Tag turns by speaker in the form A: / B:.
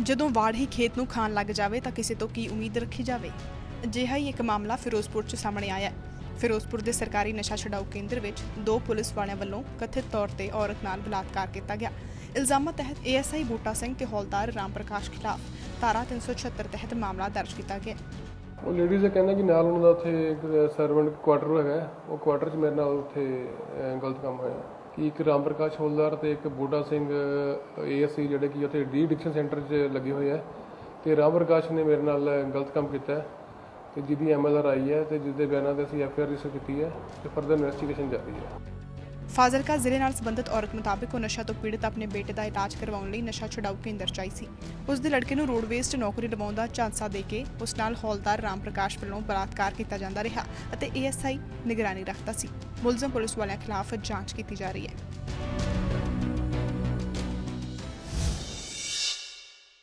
A: ਜਦੋਂ ਵਾੜ ਹੀ ਖੇਤ ਨੂੰ ਖਾਣ ਲੱਗ ਜਾਵੇ ਤਾਂ ਕਿਸੇ ਤੋਂ ਕੀ ਉਮੀਦ ਰੱਖੀ ਜਾਵੇ? ਅਜਿਹਾ ਹੀ ਇੱਕ ਮਾਮਲਾ ਫਿਰੋਜ਼ਪੁਰ 'ਚ ਸਾਹਮਣੇ ਆਇਆ ਹੈ। ਫਿਰੋਜ਼ਪੁਰ ਦੇ ਸਰਕਾਰੀ ਨਸ਼ਾ ਛਡਾਊ ਕੇਂਦਰ ਵਿੱਚ ਦੋ ਪੁਲਿਸ ਵਾਲਿਆਂ ਵੱਲੋਂ ਕਥਿਤ ਤੌਰ ਤੇ ਔਰਤ ਨਾਲ ਬਲਾਤਕਾਰ ਕੀਤਾ ਗਿਆ। ਇਲਜ਼ਾਮਾਂ ਤਹਿਤ ਏਐਸਆਈ ਬੂਟਾ ਸਿੰਘ ਤੇ ਹੌਲਦਾਰ ਰਾਮ ਪ੍ਰਕਾਸ਼ ਖਿਲਾਫ ਧਾਰਾ 376 ਤਹਿਤ ਮਾਮਲਾ ਦਰਜ ਕੀਤਾ ਗਿਆ
B: ਉਹ ਲੇਡੀਜ਼ ਦਾ ਕਹਿੰਦਾ ਕਿ ਨਾਲ ਉਹਨਾਂ ਦਾ ਉੱਥੇ ਇੱਕ ਸਰਵੈਂਟ ਕੁਆਟਰ ਹੈਗਾ। ਉਹ ਕੁਆਟਰ 'ਚ ਮੇਰੇ ਨਾਲ ਉੱਥੇ ਗਲਤ ਕੰਮ ਹੋਇਆ। ਕਿ ਇੱਕ ਰਾਮ ਪ੍ਰਕਾਸ਼ ਹੋਲਦਾਰ ਤੇ ਇੱਕ ਬੂਟਾ ਸਿੰਘ ਏਐਸਸੀ ਜਿਹੜੇ ਕਿ ਉੱਥੇ ਡੀ ਡਿਕਸ਼ਨ ਸੈਂਟਰ 'ਚ ਲੱਗੇ ਹੋਏ ਆ। ਤੇ ਰਾਮ ਪ੍ਰਕਾਸ਼ ਨੇ ਮੇਰੇ ਨਾਲ ਗਲਤ ਕੰਮ ਕੀਤਾ। ਹੈ ਤੇ ਜਿਹਦੀ ਐਮਐਲਆਰ ਆਈ ਹੈ ਤੇ ਜਿਹਦੇ ਬਿਆਨਾਂ ਤੇ ਅਸੀਂ ਐਫਆਈਆਰ ਰਜਿਸਟਰ ਕੀਤੀ ਹੈ ਤੇ ਫਰਦਰ ਇਨਵੈਸਟੀਗੇਸ਼ਨ ਜਾਰੀ ਹੈ।
A: ਫਾਜ਼ਿਲਕਾ ਜ਼ਿਲ੍ਹੇ ਨਾਲ ਸੰਬੰਧਿਤ ਔਰਤ ਮੁਤਾਬਕ ਉਹ ਨਸ਼ਾ ਤੋਂ ਪੀੜਤ ਆਪਣੇ ਬੇਟੇ ਦਾ ਇਲਾਜ ਕਰਵਾਉਣ ਲਈ ਨਸ਼ਾ ਛੁਡਾਊ ਕੇਂਦਰ 'ਚ ਆਈ ਸੀ। ਉਸ ਦੇ ਲੜਕੇ ਨੂੰ ਰੋਡਵੇਜ਼ 'ਚ ਨੌਕਰੀ ਲਵਾਉਣ ਦਾ ਝਾਂਸਾ ਦੇ ਕੇ ਉਸ ਨਾਲ ਹੌਲਦਾਰ ਰਾਮ ਪ੍ਰਕਾਸ਼ ਵੱਲੋਂ ਬਲਾਤਕਾਰ ਕੀਤਾ ਜਾਂਦਾ ਰਿਹਾ ਅਤੇ ਏਐਸਆਈ ਨਿਗਰਾਨੀ ਰੱਖਦਾ ਸੀ। ਮੁਲਜ਼ਮ ਪੁਲਿਸ ਵਾਲਿਆਂ ਖਿਲਾਫ ਜਾਂਚ ਕੀਤੀ ਜਾ ਰਹੀ ਹੈ।